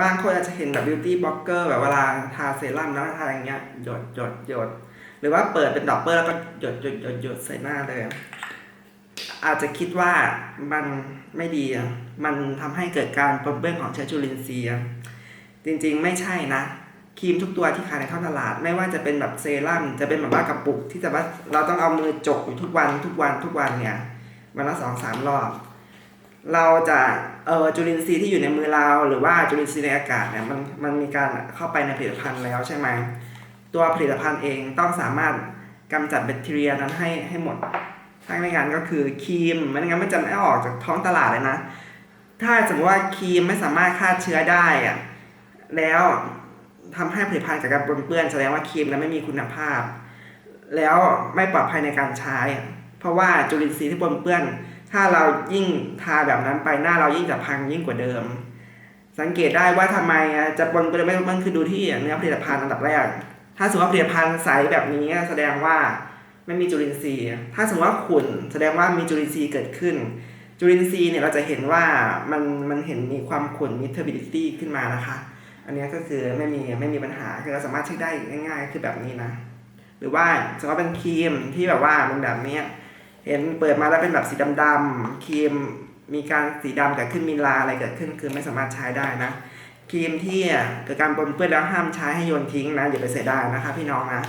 บางคนอาจจะเห็นแบบบิวตี้บล็อกเกอร์แบบเวลาทาเซรั่มแล้วทาอย่างเงี้ยหยดหยดหยดหรือว่าเปิดเป็นดอกเปอร์แล้วก็หยดหยดหยดหยดใส่หน้าเลย อาจจะคิดว่ามันไม่ดีอะมันทำให้เกิดการปนเปื้อนของเชื้อจุลินทรีย์อะจริงๆไม่ใช่นะครีมทุกตัวที่ขายในท้องตลาด ไม่ว่าจะเป็นแบบเซรั่มจะเป็นแบบว่ากระปุกที่จะว่าเราต้องเอามือจกอยู่ทุกวันทุกวันทุกวันเนี่ยวันละสองสามรอบ เราจะเออจุลินทรีย์ที่อยู่ในมือเรา หรือว่าจุลินทรีย์ในอากาศเนี่ยมันมันมีการเข้าไปในผลิตภัณฑ์แล้วใช่ไหมตัวผลิตภัณฑ์เองต้องสามารถกำจัดแบคทีเรียนั้นให้ให้หมดถ้าไม่งั้นก็คือครีมไม่งั้นมันจะไม่ออกจากท้องตลาดเลยนะ ถ้าสมมติว่าครีมไม่สามารถฆ่าเชื้อได้อะแล้วทำให้ผลิตภัณฑ์จากการปนเปื้อนแสดงว่าครีมนั้นไม่มีคุณภาพ แล้วไม่ปลอดภัยในการใช้อะเพราะว่าจุลินทรีย์ที่ปนเปื้อน ถ้าเรายิ่งทาแบบนั้นไปหน้าเรายิ่งจะพังยิ่งกว่าเดิม สังเกตได้ว่าทำไมจะปนเปื้อนไม่ปนเปื้อนคือดูที่เนื้อผลิตภัณฑ์อันดับแรก ถ้าสมมติว่าผลิตภัณฑ์ใสแบบนี้แสดงว่าไม่มีจุลินทรีย์ ถ้าสมมติว่าขุ่นแสดงว่ามีจุลินทรีย์เกิดขึ้น จุลินทรีย์เนี่ยเราจะเห็นว่ามันมันเห็นมีความขุ่นมี turbidity ขึ้นมานะคะ อันนี้ก็คือไม่มีไม่มีปัญหาคือเราสามารถเช็คได้ง่าย ๆ คือแบบนี้นะ หรือว่าสมมติว่าเป็นครีมที่แบบว่าเป็นแบบเนี้ย เห็นเปิดมาแล้วเป็นแบบสีดำๆครีมมีการสีดำเกิดขึ้นมีลาอะไรเกิดขึ้น คือไม่สามารถใช้ได้นะครีมที่เกิดการปนเปื้อนแล้วห้ามใช้ให้โยนทิ้งนะอย่าไปเสียดายนะคะพี่น้องนะ